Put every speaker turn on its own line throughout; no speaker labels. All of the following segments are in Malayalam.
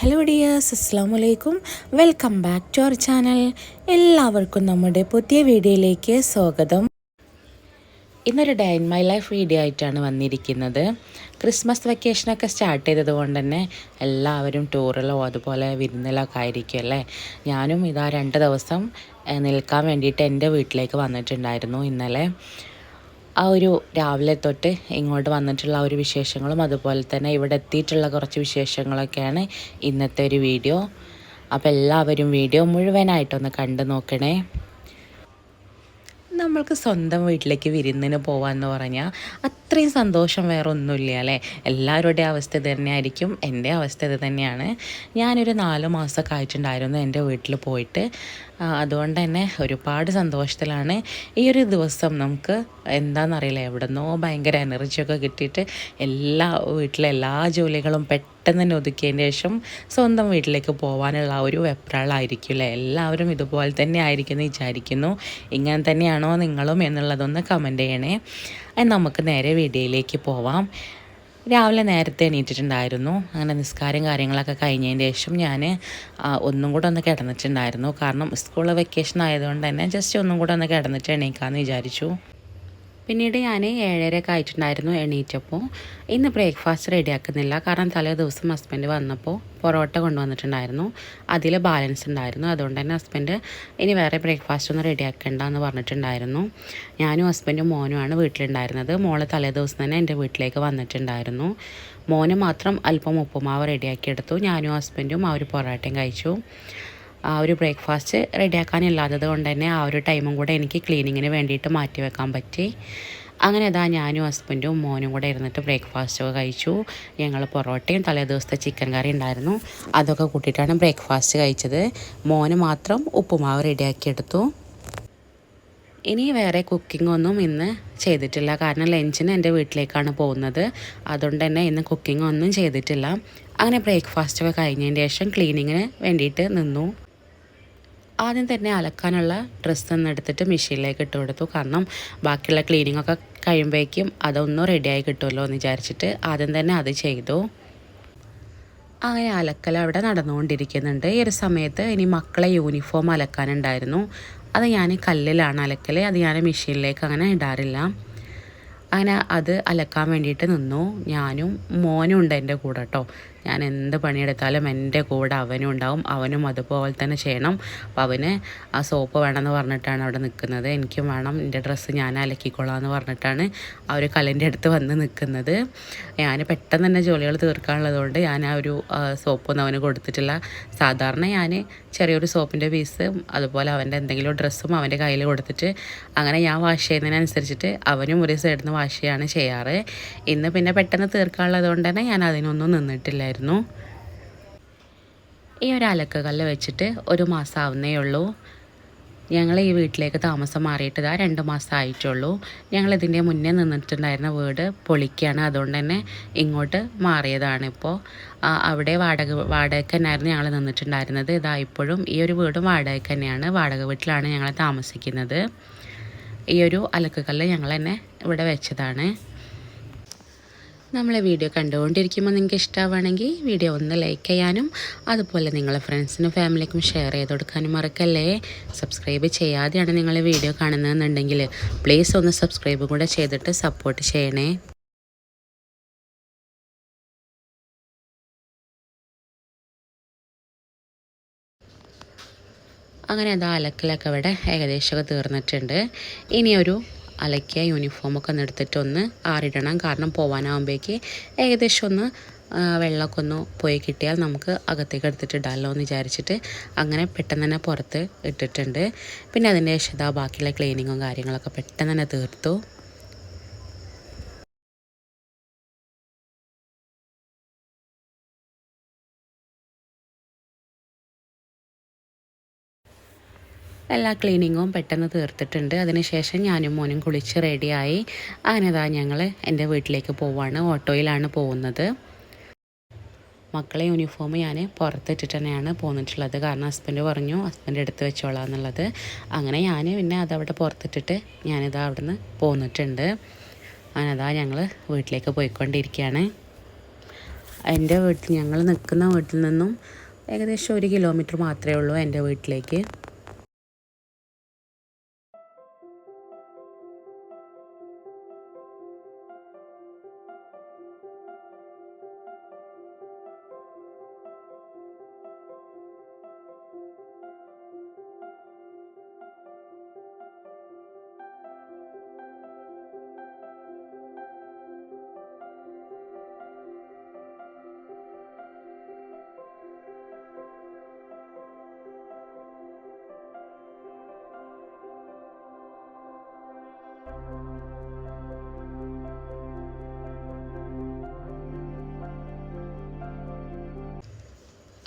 ഹലോ ഡിയേഴ്സ് അസ്സാം വലൈക്കും welcome back to our channel എല്ലാവർക്കും നമ്മുടെ പുതിയ വീഡിയോയിലേക്ക് സ്വാഗതം. ഇന്നൊരു day in my life video ആയിട്ടാണ് വന്നിരിക്കുന്നത്. ക്രിസ്മസ് വെക്കേഷനൊക്കെ സ്റ്റാർട്ട് ചെയ്തത് കൊണ്ട് തന്നെ എല്ലാവരും ടൂറിലോ അതുപോലെ വിരുന്നിലൊക്കെ ആയിരിക്കും അല്ലേ? ഞാനും ഇതാ രണ്ട് ദിവസം നിൽക്കാൻ വേണ്ടിയിട്ട് എന്റെ വീട്ടിലേക്ക് വന്നിട്ടുണ്ടായിരുന്നു ഇന്നലെ. ആ ഒരു രാവിലെ തൊട്ട് ഇങ്ങോട്ട് വന്നിട്ടുള്ള ഒരു വിശേഷങ്ങളും അതുപോലെ തന്നെ ഇവിടെ എത്തിയിട്ടുള്ള കുറച്ച് വിശേഷങ്ങളൊക്കെയാണ് ഇന്നത്തെ ഒരു വീഡിയോ. അപ്പോൾ എല്ലാവരും വീഡിയോ മുഴുവനായിട്ടൊന്ന് കണ്ടു നോക്കണേ. നമ്മൾക്ക് സ്വന്തം വീട്ടിലേക്ക് വിരുന്നിന് പോകാമെന്ന് പറഞ്ഞാൽ അത്രയും സന്തോഷം വേറെ ഒന്നുമില്ല അല്ലേ? എല്ലാവരുടെയും അവസ്ഥ ഇത് തന്നെയായിരിക്കും. എന്റെ അവസ്ഥ ഇത് തന്നെയാണ്. ഞാനൊരു നാല് മാസമൊക്കെ ആയിട്ടുണ്ടായിരുന്നു എന്റെ വീട്ടിൽ പോയിട്ട്. അതുകൊണ്ട് തന്നെ ഒരുപാട് സന്തോഷത്തിലാണ് ഈ ഒരു ദിവസം നമുക്ക് എന്താണെന്നറിയില്ല എവിടെന്നോ ഭയങ്കര എനർജിയൊക്കെ കിട്ടിയിട്ട് എല്ലാ വീട്ടിലെ എല്ലാ ജോലികളും പെട്ടെന്ന് തന്നെ ഒതുക്കിയതിന് ശേഷം സ്വന്തം വീട്ടിലേക്ക് പോകാനുള്ള ഒരു വെപ്രാളായിരിക്കും അല്ലേ? എല്ലാവരും ഇതുപോലെ തന്നെ ആയിരിക്കും എന്ന് വിചാരിക്കുന്നു. ഇങ്ങനെ തന്നെയാണോ നിങ്ങളും എന്നുള്ളതൊന്ന് കമന്റ് ചെയ്യണേ. നമുക്ക് നേരെ വീഡിയോയിലേക്ക് പോവാം. രാവിലെ നേരത്തെ എണീറ്റിട്ടുണ്ടായിരുന്നു. അങ്ങനെ നിസ്കാരം കാര്യങ്ങളൊക്കെ കഴിഞ്ഞതിന് ശേഷം ഞാൻ ഒന്നും കൂടെ ഒന്ന് കിടന്നിട്ടുണ്ടായിരുന്നു. കാരണം സ്കൂൾ വെക്കേഷൻ ആയതുകൊണ്ട് തന്നെ ജസ്റ്റ് ഒന്നും കൂടെ ഒന്ന് കിടന്നിട്ട് എണീക്കാമെന്ന് വിചാരിച്ചു. പിന്നീട് ഞാൻ ഏഴരയൊക്കെ ആയിട്ടുണ്ടായിരുന്നു എണീറ്റപ്പോൾ ഇന്ന് ബ്രേക്ക്ഫാസ്റ്റ് റെഡിയാക്കുന്നില്ല. കാരണം തലേ ദിവസം ഹസ്ബൻഡ് വന്നപ്പോൾ പൊറോട്ട കൊണ്ടുവന്നിട്ടുണ്ടായിരുന്നു. അതിൽ ബാലൻസ് ഉണ്ടായിരുന്നു. അതുകൊണ്ട് തന്നെ ഹസ്ബൻഡ് ഇനി വേറെ ബ്രേക്ക്ഫാസ്റ്റ് ഒന്നും റെഡിയാക്കണ്ട എന്ന് പറഞ്ഞിട്ടുണ്ടായിരുന്നു. ഞാനും ഹസ്ബൻഡും മോനുമാണ് വീട്ടിലുണ്ടായിരുന്നത്. മോൾ തലേ ദിവസം തന്നെ എന്റെ വീട്ടിലേക്ക് വന്നിട്ടുണ്ടായിരുന്നു. മോന് മാത്രം അല്പം ഉപ്പുമാവ് റെഡിയാക്കിയെടുത്തു. ഞാനും ഹസ്ബൻഡും ആ ഒരു പൊറോട്ടയും കഴിച്ചു. ആ ഒരു ബ്രേക്ക്ഫാസ്റ്റ് റെഡിയാക്കാനില്ലാത്തത് കൊണ്ട് തന്നെ ആ ഒരു ടൈമും കൂടെ എനിക്ക് ക്ലീനിങ്ങിന് വേണ്ടിയിട്ട് മാറ്റി വെക്കാൻ പറ്റി. അങ്ങനെ അതാ ഞാനും ഹസ്ബൻഡും മോനും കൂടെ ഇരുന്നിട്ട് ബ്രേക്ക്ഫാസ്റ്റ് ഒക്കെ കഴിച്ചു. ഞങ്ങൾ പൊറോട്ടയും തലേ ദിവസത്തെ ചിക്കൻ കറി ഉണ്ടായിരുന്നു. അതൊക്കെ കൂട്ടിയിട്ടാണ് ബ്രേക്ക്ഫാസ്റ്റ് കഴിച്ചത്. മോന് മാത്രം ഉപ്പുമാവ് റെഡിയാക്കിയെടുത്തു ഇനി വേറെ കുക്കിംഗ് ഒന്നും ഇന്ന് ചെയ്തിട്ടില്ല. കാരണം ലഞ്ചിന് എന്റെ വീട്ടിലേക്കാണ് പോകുന്നത്. അതുകൊണ്ട് തന്നെ ഇന്ന് കുക്കിംഗ് ഒന്നും ചെയ്തിട്ടില്ല. അങ്ങനെ ബ്രേക്ക്ഫാസ്റ്റ് ഒക്കെ ശേഷം ക്ലീനിങ്ങിന് വേണ്ടിയിട്ട് നിന്നു. ആദ്യം തന്നെ അലക്കാനുള്ള ഡ്രസ്സ് ഒന്ന് എടുത്തിട്ട് മെഷീനിലേക്ക് ഇട്ട് കൊടുത്തു. കാരണം ബാക്കിയുള്ള ക്ലീനിങ് ഒക്കെ കഴിയുമ്പോഴേക്കും അതൊന്നും റെഡിയായി കിട്ടുമല്ലോ എന്ന് വിചാരിച്ചിട്ട് ആദ്യം തന്നെ അത് ചെയ്തു. അങ്ങനെ അലക്കൽ അവിടെ നടന്നുകൊണ്ടിരിക്കുന്നുണ്ട്. ഈ ഒരു സമയത്ത് ഇനി മക്കളെ യൂണിഫോം അലക്കാനുണ്ടായിരുന്നു. അത് ഞാൻ കല്ലിലാണ് അലക്കൽ അത് ഞാൻ മെഷീനിലേക്ക് അങ്ങനെ ഇടാറില്ല. അങ്ങനെ അത് അലക്കാൻ വേണ്ടിയിട്ട് നിന്നു. ഞാനും മോനും ഉണ്ട് എന്റെ കൂടെ കേട്ടോ. ഞാൻ എന്ത് പണിയെടുത്താലും എന്റെ കൂടെ അവനും ഉണ്ടാവും അവനും അതുപോലെ തന്നെ ചെയ്യണം. അപ്പം അവന് ആ സോപ്പ് വേണമെന്ന് പറഞ്ഞിട്ടാണ് അവിടെ നിൽക്കുന്നത്. എനിക്കും വേണം എന്റെ ഡ്രസ്സ് ഞാൻ അലക്കിക്കൊള്ളാം എന്ന് പറഞ്ഞിട്ടാണ് ആ ഒരു കല്ലിന്റെ അടുത്ത് വന്ന് നിൽക്കുന്നത്. ഞാൻ പെട്ടെന്ന് തന്നെ ജോലികൾ തീർക്കാനുള്ളതുകൊണ്ട് ഞാൻ ആ ഒരു സോപ്പൊന്നും അവന് കൊടുത്തിട്ടില്ല. സാധാരണ ഞാൻ ചെറിയൊരു സോപ്പിന്റെ പീസ് അതുപോലെ അവന്റെ എന്തെങ്കിലും ഡ്രസ്സും അവന്റെ കയ്യിൽ കൊടുത്തിട്ട് അങ്ങനെ ഞാൻ വാഷ് ചെയ്യുന്നതിനനുസരിച്ചിട്ട് അവനും ഒരു സൈഡിൽ നിന്ന് വാഷ് ചെയ്യാണ് ചെയ്യാറ്. ഇന്ന് പിന്നെ പെട്ടെന്ന് തീർക്കാനുള്ളത് കൊണ്ട് തന്നെ ഞാൻ അതിനൊന്നും നിന്നിട്ടില്ലായിരുന്നു. ഈ ഒരു അലക്കുകല്ല് വെച്ചിട്ട് ഒരു മാസം ആവുന്നേ ഉള്ളൂ. ഞങ്ങൾ ഈ വീട്ടിലേക്ക് താമസം മാറിയിട്ട് ഇതാ രണ്ട് മാസം ആയിട്ടുള്ളൂ ഞങ്ങൾ ഇതിന്റെ മുന്നേ നിന്നിട്ടുണ്ടായിരുന്ന വീട് പൊളിക്കുകയാണ് അതുകൊണ്ട് തന്നെ ഇങ്ങോട്ട് മാറിയതാണ് ഇപ്പോൾ അവിടെ വാടക വാടകയ്ക്ക് തന്നെയായിരുന്നു ഞങ്ങൾ നിന്നിട്ടുണ്ടായിരുന്നത്. ഇതാ ഇപ്പോഴും ഈ ഒരു വീടും വാടകയ്ക്ക് തന്നെയാണ്. വാടക വീട്ടിലാണ് ഞങ്ങൾ താമസിക്കുന്നത്. ഈ ഒരു അലക്കുകല്ല് ഞങ്ങൾ തന്നെ ഇവിടെ വെച്ചതാണ്. നമ്മളെ വീഡിയോ കണ്ടുകൊണ്ടിരിക്കുമ്പോൾ നിങ്ങൾക്ക് ഇഷ്ടമാവുകയാണെങ്കിൽ വീഡിയോ ഒന്ന് ലൈക്ക് ചെയ്യാനും അതുപോലെ നിങ്ങളെ ഫ്രണ്ട്സിനും ഫാമിലിക്കും ഷെയർ ചെയ്ത് കൊടുക്കാനും മറക്കല്ലേ? സബ്സ്ക്രൈബ് ചെയ്യാതെയാണ് നിങ്ങൾ വീഡിയോ കാണുന്നതെന്നുണ്ടെങ്കിൽ പ്ലീസ് ഒന്ന് സബ്സ്ക്രൈബ് കൂടെ ചെയ്തിട്ട് സപ്പോർട്ട് ചെയ്യണേ. അങ്ങനെ അത് അലക്കലൊക്കെ ഇവിടെ ഏകദേശമൊക്കെ തീർന്നിട്ടുണ്ട്. ഇനിയൊരു അലക്കിയ യൂണിഫോമൊക്കെ ഒന്ന് എടുത്തിട്ട് ഒന്ന് ആറിടണം. കാരണം പോകാനാകുമ്പോഴേക്ക് ഏകദേശം ഒന്ന് വെള്ളമൊക്കെ ഒന്ന് പോയി കിട്ടിയാൽ നമുക്ക് അകത്തേക്ക് എടുത്തിട്ട് ഇടാമല്ലോ എന്ന് വിചാരിച്ചിട്ട് അങ്ങനെ പെട്ടെന്ന് തന്നെ പുറത്ത് ഇട്ടിട്ടുണ്ട്. പിന്നെ അതിന്റെ ശേഷം ബാക്കിയുള്ള ക്ലീനിങ്ങും കാര്യങ്ങളൊക്കെ പെട്ടെന്ന് തന്നെ തീർത്തു. എല്ലാ ക്ലീനിങ്ങും പെട്ടെന്ന് തീർത്തിട്ടുണ്ട്. അതിനുശേഷം ഞാനും മോനും കുളിച്ച് റെഡിയായി അങ്ങനെ ഇതാ ഞങ്ങൾ എന്റെ വീട്ടിലേക്ക് പോവാണ്. ഓട്ടോയിലാണ് പോകുന്നത്. മക്കളെ യൂണിഫോം ഞാൻ പുറത്തിട്ടിട്ട് തന്നെയാണ് പോന്നിട്ടുള്ളത്. കാരണം ഹസ്ബൻഡ് പറഞ്ഞു ഹസ്ബൻഡ് എടുത്ത് വെച്ചോളാം എന്നുള്ളത്. അങ്ങനെ ഞാൻ പിന്നെ അതവിടെ പുറത്തിട്ടിട്ട് ഞാനിതാ അവിടുന്ന് പോന്നിട്ടുണ്ട്. അങ്ങനെ അതാ ഞങ്ങൾ വീട്ടിലേക്ക് പോയിക്കൊണ്ടിരിക്കുകയാണ് എന്റെ വീട്ടിൽ ഞങ്ങൾ നിൽക്കുന്ന വീട്ടിൽ നിന്നും ഏകദേശം ഒരു കിലോമീറ്റർ മാത്രമേ ഉള്ളൂ എന്റെ വീട്ടിലേക്ക്.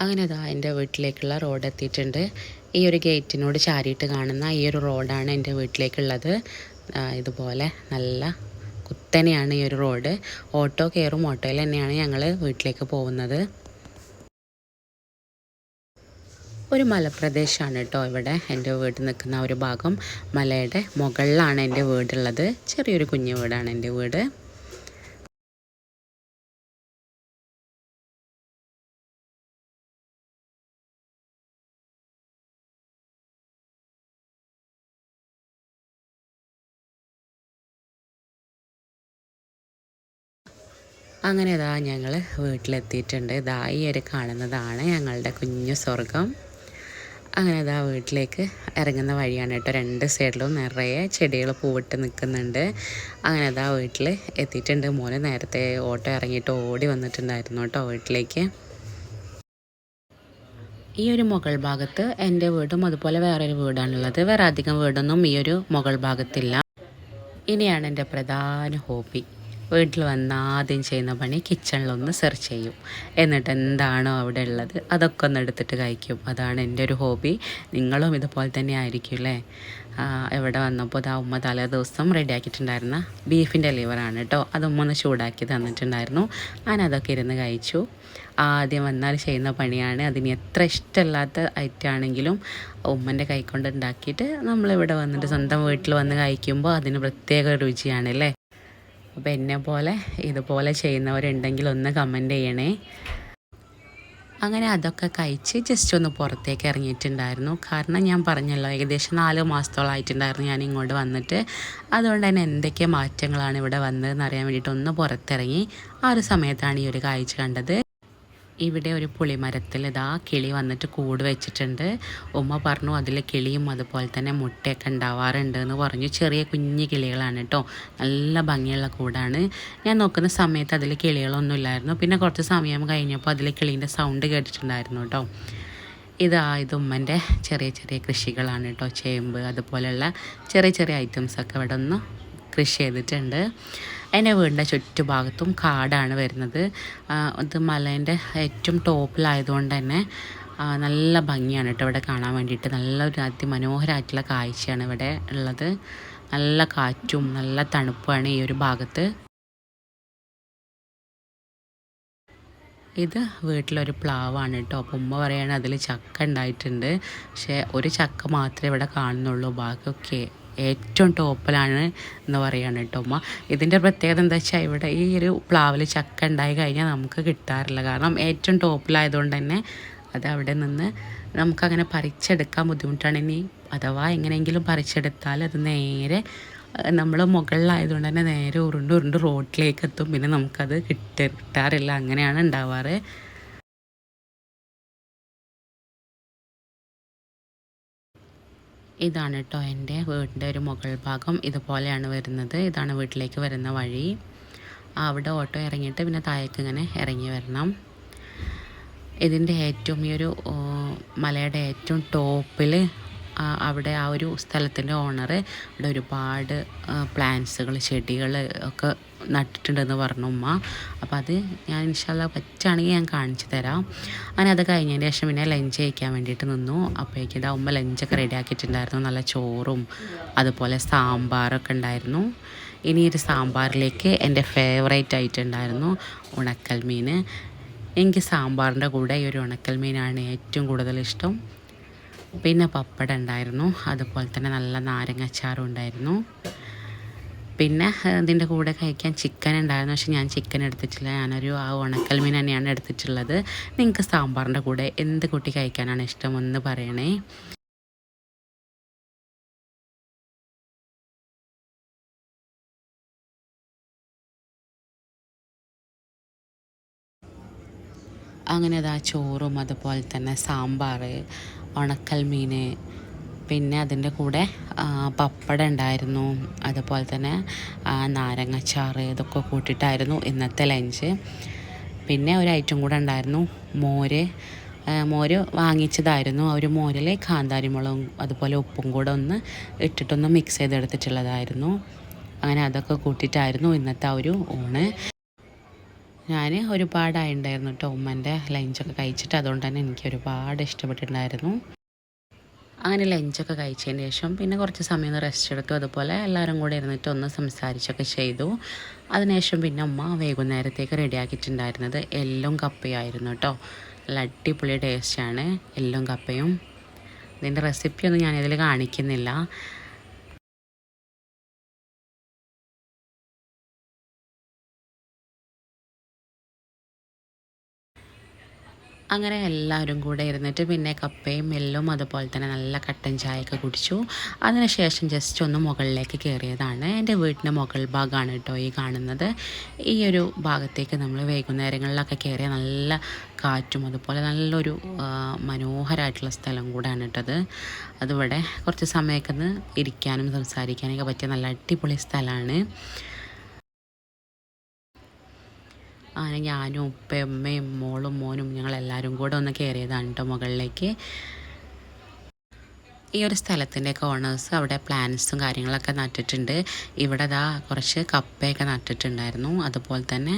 അങ്ങനെ അതാ എന്റെ വീട്ടിലേക്കുള്ള റോഡ് എത്തിയിട്ടുണ്ട്. ഈ ഒരു ഗേറ്റിനോട് ചാരിയിട്ട് കാണുന്ന ഈ ഒരു റോഡാണ് എന്റെ വീട്ടിലേക്കുള്ളത്. ഇതുപോലെ നല്ല കുത്തനെയാണ് ഈ ഒരു റോഡ്. ഓട്ടോ കയറും ഓട്ടോയിൽ തന്നെയാണ് ഞങ്ങൾ വീട്ടിലേക്ക് പോകുന്നത്. ഒരു മലപ്രദേശമാണ് കേട്ടോ ഇവിടെ എന്റെ വീട് നിൽക്കുന്ന ഒരു ഭാഗം. മലയുടെ മുകളിലാണ് എന്റെ വീടുള്ളത്. ചെറിയൊരു കുഞ്ഞു വീടാണ് എന്റെ വീട്. അങ്ങനെ ഇതാ ഞങ്ങൾ വീട്ടിലെത്തിയിട്ടുണ്ട്. ഇതാ ഈ ഒരു കാണുന്നതാണ് ഞങ്ങളുടെ കുഞ്ഞു സ്വർഗം അങ്ങനെ ഇതാ വീട്ടിലേക്ക് ഇറങ്ങുന്ന വഴിയാണ് കേട്ടോ. രണ്ട് സൈഡിലും നിറയെ ചെടികൾ പൂവിട്ട് നിൽക്കുന്നുണ്ട്. അങ്ങനെ ഇതാ വീട്ടിൽ എത്തിയിട്ടുണ്ട്. മോന് നേരത്തെ ഓട്ടോ ഇറങ്ങിയിട്ട് ഓടി വന്നിട്ടുണ്ടായിരുന്നു കേട്ടോ വീട്ടിലേക്ക്. ഈ ഒരു മുകൾ ഭാഗത്ത് എന്റെ വീടും അതുപോലെ വേറൊരു വീടാണുള്ളത്. വേറെ അധികം വീടൊന്നും ഈ ഒരു മുകൾ ഭാഗത്തില്ല. ഇനിയാണ് എന്റെ പ്രധാന ഹോബി. വീട്ടിൽ വന്ന് ആദ്യം ചെയ്യുന്ന പണി കിച്ചണിലൊന്ന് സെർച്ച് ചെയ്യും. എന്നിട്ട് എന്താണോ അവിടെ ഉള്ളത് അതൊക്കെ ഒന്ന് എടുത്തിട്ട് കഴിക്കും. അതാണ് എന്റെ ഒരു ഹോബി. നിങ്ങളും ഇതുപോലെ തന്നെ ആയിരിക്കും അല്ലേ? എവിടെ വന്നപ്പോൾ ആ ഉമ്മ തലേ ദിവസം റെഡിയാക്കിയിട്ടുണ്ടായിരുന്ന ബീഫിന്റെ ലിവറാണ് കേട്ടോ. അത് ഉമ്മ ഒന്ന് ചൂടാക്കി തന്നിട്ടുണ്ടായിരുന്നു. ഞാനതൊക്കെ ഇരുന്ന് കഴിച്ചു. ആദ്യം വന്നാൽ ചെയ്യുന്ന പണിയാണ്. അതിന് എത്ര ഇഷ്ടമല്ലാത്ത ഐറ്റം ആണെങ്കിലും ഉമ്മന്റെ കൈക്കൊണ്ട് ഉണ്ടാക്കിയിട്ട് നമ്മളിവിടെ വന്നിട്ട് സ്വന്തം വീട്ടിൽ വന്ന് കഴിക്കുമ്പോൾ അതിന് പ്രത്യേക രുചിയാണ് അല്ലേ? അപ്പോൾ എന്നെ പോലെ ഇതുപോലെ ചെയ്യുന്നവരുണ്ടെങ്കിൽ ഒന്ന് കമന്റ് ചെയ്യണേ. അങ്ങനെ അതൊക്കെ കഴിച്ച് ജസ്റ്റ് ഒന്ന് പുറത്തേക്ക് ഇറങ്ങിയിട്ടുണ്ടായിരുന്നു. കാരണം ഞാൻ പറഞ്ഞല്ലോ ഏകദേശം നാല് മാസത്തോളമായിട്ടുണ്ടായിരുന്നു ഞാൻ ഇങ്ങോട്ട് വന്നിട്ട്. അതുകൊണ്ട് തന്നെ എന്തൊക്കെ മാറ്റങ്ങളാണ് ഇവിടെ വന്നതെന്ന് അറിയാൻ വേണ്ടിയിട്ട് ഒന്ന് പുറത്തിറങ്ങി ആ ഒരു സമയത്താണ് ഈ ഒരു കാഴ്ച കണ്ടത്. ഇവിടെ ഒരു പുളിമരത്തിൽ ഇതാ കിളി വന്നിട്ട് കൂട് വെച്ചിട്ടുണ്ട്. ഉമ്മ പറഞ്ഞു അതിൽ കിളിയും അതുപോലെ തന്നെ മുട്ടയൊക്കെ ഉണ്ടാവാറുണ്ട് എന്ന് പറഞ്ഞു. ചെറിയ കുഞ്ഞു കിളികളാണ് കേട്ടോ. നല്ല ഭംഗിയുള്ള കൂടാണ്. ഞാൻ നോക്കുന്ന സമയത്ത് അതിൽ കിളികളൊന്നും ഇല്ലായിരുന്നു. പിന്നെ കുറച്ച് സമയം കഴിഞ്ഞപ്പോൾ അതിൽ കിളീന്റെ സൗണ്ട് കേട്ടിട്ടുണ്ടായിരുന്നു കേട്ടോ. ഇതാ ഇത് ഉമ്മന്റെ ചെറിയ ചെറിയ കൃഷികളാണ് കേട്ടോ. ചേമ്പ് അതുപോലെയുള്ള ചെറിയ ചെറിയ ഐറ്റംസൊക്കെ ഇവിടെ ഒന്ന് കൃഷി ചെയ്തിട്ടുണ്ട്. എന്റെ വീടിന്റെ ചുറ്റുഭാഗത്തും കാടാണ് വരുന്നത്. ഇത് മലേന്റെ ഏറ്റവും ടോപ്പിലായതുകൊണ്ട് തന്നെ നല്ല ഭംഗിയാണ് കേട്ടോ ഇവിടെ കാണാൻ വേണ്ടിയിട്ട്. നല്ലൊരു അതിമനോഹരമായിട്ടുള്ള കാഴ്ചയാണ് ഇവിടെ ഉള്ളത്. നല്ല കാറ്റും നല്ല തണുപ്പുമാണ് ഈ ഒരു ഭാഗത്ത്. ഇത് വീട്ടിലൊരു പ്ലാവാണ് കേട്ടോ അപ്പം ഉമ്മ പറയാണ് അതിൽ ചക്ക ഉണ്ടായിട്ടുണ്ട്. പക്ഷേ ഒരു ചക്ക മാത്രമേ ഇവിടെ കാണുന്നുള്ളൂ. ബാക്കിയൊക്കെ ഏറ്റവും ടോപ്പിലാണ് എന്ന് പറയുകയാണ് കേട്ടോ ഉമ്മ. ഇതിന്റെ പ്രത്യേകത എന്താ വെച്ചാൽ ഇവിടെ ഈ ഒരു പ്ലാവിൽ ചക്ക ഉണ്ടായി കഴിഞ്ഞാൽ നമുക്ക് കിട്ടാറില്ല. കാരണം ഏറ്റവും ടോപ്പിലായതുകൊണ്ട് തന്നെ അത് അവിടെ നിന്ന് നമുക്കങ്ങനെ പറിച്ചെടുക്കാൻ ബുദ്ധിമുട്ടാണ്. ഇനി അഥവാ എങ്ങനെയെങ്കിലും പറിച്ചെടുത്താൽ അത് നേരെ നമ്മൾ മുകളിലായതുകൊണ്ട് തന്നെ നേരെ ഉരുണ്ട് ഉരുണ്ട് റോഡിലേക്ക് എത്തും. പിന്നെ നമുക്കത് കിട്ട കിട്ടാറില്ല. അങ്ങനെയാണ് ഉണ്ടാവാറ്. ഇതാണ് കേട്ടോ എന്റെ വീടിന്റെ ഒരു മുകൾ ഭാഗം. ഇതുപോലെയാണ് വരുന്നത്. ഇതാണ് വീട്ടിലേക്ക് വരുന്ന വഴി. അവിടെ ഓട്ടോ ഇറങ്ങിയിട്ട് പിന്നെ താഴേക്ക് ഇങ്ങനെ ഇറങ്ങി വരണം. ഇതിന്റെ ഏറ്റവും ഈ ഒരു മലയുടെ ഏറ്റവും ടോപ്പിൽ അവിടെ ആ ഒരു സ്ഥലത്തിന്റെ ഓണർ അവിടെ ഒരുപാട് പ്ലാന്റ്സുകൾ ചെടികൾ ഒക്കെ നട്ടിട്ടുണ്ടെന്ന് പറഞ്ഞു ഉമ്മ. അപ്പം അത് ഞാൻ ഇൻഷാല്ല പറ്റുകയാണെങ്കിൽ ഞാൻ കാണിച്ചു തരാം. അങ്ങനെ അത് കഴിഞ്ഞതിന് ശേഷം പിന്നെ ലഞ്ച് കഴിക്കാൻ വേണ്ടിയിട്ട് നിന്നു. അപ്പോഴേക്കും ഇതാ ഉമ്മ ലഞ്ചൊക്കെ റെഡി ആക്കിയിട്ടുണ്ടായിരുന്നു. നല്ല ചോറും അതുപോലെ സാമ്പാറൊക്കെ ഉണ്ടായിരുന്നു. ഇനി ഒരു സാമ്പാറിലേക്ക് എന്റെ ഫേവറേറ്റ് ആയിട്ടുണ്ടായിരുന്നു ഉണക്കൽ മീൻ. എനിക്ക് സാമ്പാറിന്റെ കൂടെ ഈ ഒരു ഉണക്കൽ മീനാണ് ഏറ്റവും കൂടുതൽ ഇഷ്ടം. പിന്നെ പപ്പടം ഉണ്ടായിരുന്നു. അതുപോലെ തന്നെ നല്ല നാരങ്ങ അച്ചാറും ഉണ്ടായിരുന്നു. പിന്നെ ഇതിന്റെ കൂടെ കഴിക്കാൻ ചിക്കൻ ഉണ്ടായിരുന്നു. പക്ഷെ ഞാൻ ചിക്കൻ എടുത്തിട്ടില്ല. ഞാനൊരു ആ ഉണക്കൽ മീൻ തന്നെയാണ് എടുത്തിട്ടുള്ളത്. നിങ്ങൾക്ക് സാമ്പാറിന്റെ കൂടെ എന്ത് കൂട്ടി കഴിക്കാനാണ് ഇഷ്ടം എന്ന് പറയണേ. അങ്ങനെ അതാ ചോറും അതുപോലെ തന്നെ സാമ്പാർ ഉണക്കൽ മീൻ പിന്നെ അതിന്റെ കൂടെ പപ്പടം ഉണ്ടായിരുന്നു. അതുപോലെ തന്നെ നാരങ്ങച്ചാറ് ഇതൊക്കെ കൂട്ടിയിട്ടായിരുന്നു ഇന്നത്തെ ലഞ്ച്. പിന്നെ ഒരു ഐറ്റം കൂടെ ഉണ്ടായിരുന്നു മോര്. മോര് വാങ്ങിച്ചതായിരുന്നു. ആ ഒരു മോരിൽ കാന്താരിമുളകും അതുപോലെ ഉപ്പും കൂടെ ഒന്ന് ഇട്ടിട്ടൊന്ന് മിക്സ് ചെയ്തെടുത്തിട്ടുള്ളതായിരുന്നു. അങ്ങനെ അതൊക്കെ കൂട്ടിയിട്ടായിരുന്നു ഇന്നത്തെ ആ ഒരു ഊണ്. ഞാൻ ഒരുപാടായിട്ടുണ്ടായിരുന്നു കേട്ടോ ഉമ്മന്റെ ലഞ്ചൊക്കെ കഴിച്ചിട്ട്. അതുകൊണ്ട് തന്നെ എനിക്ക് ഒരുപാട് ഇഷ്ടപ്പെട്ടിട്ടുണ്ടായിരുന്നു. അങ്ങനെ ലഞ്ചൊക്കെ കഴിച്ചതിന് ശേഷം പിന്നെ കുറച്ച് സമയം റെസ്റ്റ് എടുത്തു. അതുപോലെ എല്ലാവരും കൂടെ ഇരുന്നിട്ട് ഒന്ന് സംസാരിച്ചൊക്കെ ചെയ്തു. അതിനുശേഷം പിന്നെ ഉമ്മ വൈകുന്നേരത്തേക്ക് റെഡിയാക്കിയിട്ടുണ്ടായിരുന്നത് എല്ലും കപ്പയായിരുന്നു കേട്ടോ നല്ല അടിപൊളി ടേസ്റ്റാണ് എല്ലും കപ്പയും. ഇതിന്റെ റെസിപ്പിയൊന്നും ഞാനിതിൽ കാണിക്കുന്നില്ല. അങ്ങനെ എല്ലാവരും കൂടെ ഇരുന്നിട്ട് പിന്നെ കപ്പയും എല്ലും അതുപോലെ തന്നെ നല്ല കട്ടൻ ചായയൊക്കെ കുടിച്ചു. അതിനുശേഷം ജസ്റ്റ് ഒന്ന് മുകളിലേക്ക് കയറിയതാണ് എന്റെ വീട്ടിന്റെ മുകൾ ഭാഗമാണ് കേട്ടോ ഈ കാണുന്നത്. ഈ ഒരു ഭാഗത്തേക്ക് നമ്മൾ വൈകുന്നേരങ്ങളിലൊക്കെ കയറിയ നല്ല കാറ്റും അതുപോലെ നല്ലൊരു മനോഹരമായിട്ടുള്ള സ്ഥലം കൂടെയാണ് കേട്ടത് അതിവിടെ കുറച്ച് സമയമൊക്കെ ഇരിക്കാനും സംസാരിക്കാനൊക്കെ പറ്റിയ നല്ല അടിപൊളി സ്ഥലമാണ്. അങ്ങനെ ഞാനും ഉപ്പയും അമ്മയും മോളും മോനും ഞങ്ങളെല്ലാവരും കൂടെ ഒന്ന് കയറിയതാണ് കേട്ടോ മുകളിലേക്ക്. ഈ ഒരു സ്ഥലത്തിന്റെ കോർണേഴ്സ് അവിടെ പ്ലാന്റ്സും കാര്യങ്ങളൊക്കെ നട്ടിട്ടുണ്ട്. ഇവിടെ ദാ കുറച്ച് കപ്പയൊക്കെ നട്ടിട്ടുണ്ടായിരുന്നു. അതുപോലെ തന്നെ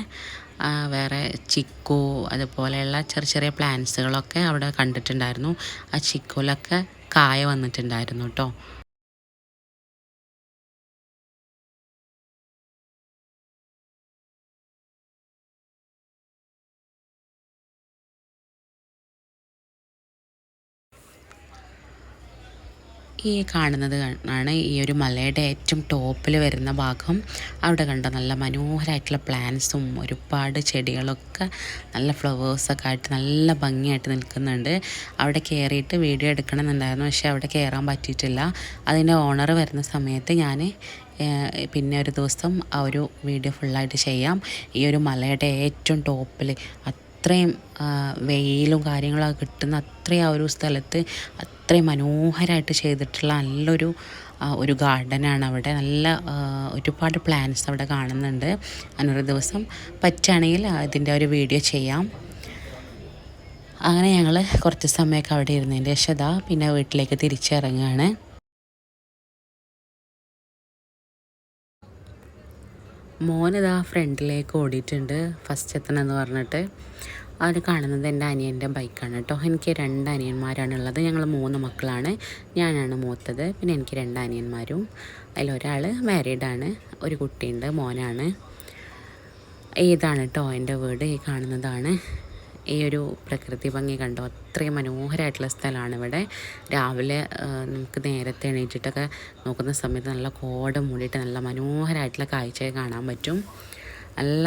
വേറെ ചിക്കു അതുപോലെയുള്ള ചെറിയ ചെറിയ പ്ലാന്റ്സുകളൊക്കെ അവിടെ കണ്ടിട്ടുണ്ടായിരുന്നു. ആ ചിക്കുലൊക്കെ കായ വന്നിട്ടുണ്ടായിരുന്നു കേട്ടോ ഈ കാണുന്നത് ആണ് ഈ ഒരു മലയുടെ ഏറ്റവും ടോപ്പിൽ വരുന്ന ഭാഗം. അവിടെ കണ്ട നല്ല മനോഹരമായിട്ടുള്ള പ്ലാന്റ്സും ഒരുപാട് ചെടികളൊക്കെ നല്ല ഫ്ലവേഴ്സൊക്കെ ആയിട്ട് നല്ല ഭംഗിയായിട്ട് നിൽക്കുന്നുണ്ട്. അവിടെ കയറിയിട്ട് വീഡിയോ എടുക്കണമെന്നുണ്ടായിരുന്നു പക്ഷേ അവിടെ കയറാൻ പറ്റിയിട്ടില്ല. അതിന്റെ ഓണർ വരുന്ന സമയത്ത് ഞാൻ പിന്നെ ഒരു ദിവസം ആ ഒരു വീഡിയോ ഫുള്ളായിട്ട് ചെയ്യാം. ഈ ഒരു മലയുടെ ഏറ്റവും ടോപ്പിൽ അത്രയും വെയിലും കാര്യങ്ങളൊക്കെ കിട്ടുന്ന അത്രയും ആ ഒരു സ്ഥലത്ത് അത്രയും മനോഹരമായിട്ട് ചെയ്തിട്ടുള്ള നല്ലൊരു ഒരു ഗാർഡനാണ് അവിടെ. നല്ല ഒരുപാട് പ്ലാന്റ്സ് അവിടെ കാണുന്നുണ്ട്. അന്നൊരു ദിവസം പറ്റുകയാണെങ്കിൽ ഇതിന്റെ ഒരു വീഡിയോ ചെയ്യാം. അങ്ങനെ ഞങ്ങൾ കുറച്ച് സമയമൊക്കെ അവിടെ ഇരുന്നതിന്റെ ശേഷം പിന്നെ വീട്ടിലേക്ക് തിരിച്ചിറങ്ങുകയാണ് മോനിതാ ഫ്രണ്ടിലേക്ക് ഓടിയിട്ടുണ്ട്. ഫസ്റ്റ് എത്തണമെന്ന് പറഞ്ഞിട്ട്. അത് കാണുന്നത് എന്റെ അനിയന്റെ ബൈക്കാണ് കേട്ടോ. എനിക്ക് രണ്ട് അനിയന്മാരാണുള്ളത്. ഞങ്ങൾ മൂന്ന് മക്കളാണ്. ഞാനാണ് മൂത്തത്. പിന്നെ എനിക്ക് രണ്ട് അനിയന്മാരും. അതിലൊരാൾ മാരീഡാണ് ഒരു കുട്ടിയുണ്ട്. മോനാണ്. ഏതാണ് കേട്ടോ എന്റെ വീട്? ഈ കാണുന്നതാണ്. ഈ ഒരു പ്രകൃതി ഭംഗി കണ്ടോ? അത്രയും മനോഹരമായിട്ടുള്ള സ്ഥലമാണ് ഇവിടെ. രാവിലെ നമുക്ക് നേരത്തെ എണീറ്റിട്ടൊക്കെ നോക്കുന്ന സമയത്ത് നല്ല കോട മൂടിയിട്ട് നല്ല മനോഹരമായിട്ടുള്ള കാഴ്ചയൊക്കെ കാണാൻ പറ്റും. നല്ല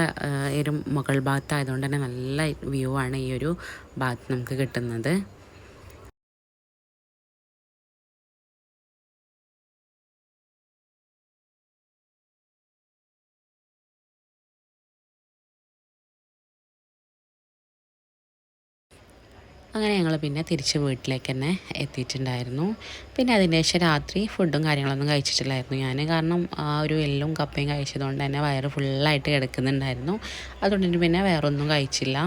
ഒരു മുകൾ ഭാഗത്തായതുകൊണ്ട് തന്നെ നല്ല വ്യൂ ആണ് ഈ ഒരു ഭാഗത്ത് നമുക്ക് കിട്ടുന്നത്. അങ്ങനെ ഞങ്ങൾ പിന്നെ തിരിച്ച് വീട്ടിലേക്ക് തന്നെ എത്തിയിട്ടുണ്ടായിരുന്നു. പിന്നെ അതിന് ശേഷം രാത്രി ഫുഡും കാര്യങ്ങളൊന്നും കഴിച്ചിട്ടില്ലായിരുന്നു ഞാൻ കാരണം ആ ഒരു എല്ലും കപ്പയും കഴിച്ചതുകൊണ്ട് തന്നെ വയറ് ഫുള്ളായിട്ട് കിടക്കുന്നുണ്ടായിരുന്നു. അതുകൊണ്ട് പിന്നെ വേറൊന്നും കഴിച്ചില്ല.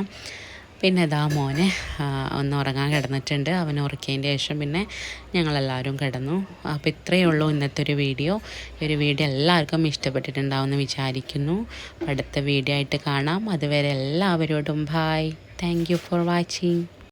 പിന്നെ ഇതാ മോനെ ഒന്ന് ഉറങ്ങാൻ കിടന്നിട്ടുണ്ട്. അവൻ ഉറക്കിയതിന്റെ ശേഷം പിന്നെ ഞങ്ങളെല്ലാവരും കിടന്നു. അപ്പോൾ ഇത്രയേ ഉള്ളൂ ഇന്നത്തെ ഒരു വീഡിയോ. ഈ ഒരു വീഡിയോ എല്ലാവർക്കും ഇഷ്ടപ്പെട്ടിട്ടുണ്ടാവുമെന്ന് വിചാരിക്കുന്നു. അടുത്ത വീഡിയോ ആയിട്ട് കാണാം. അതുവരെ എല്ലാവരോടും bye thank you for watching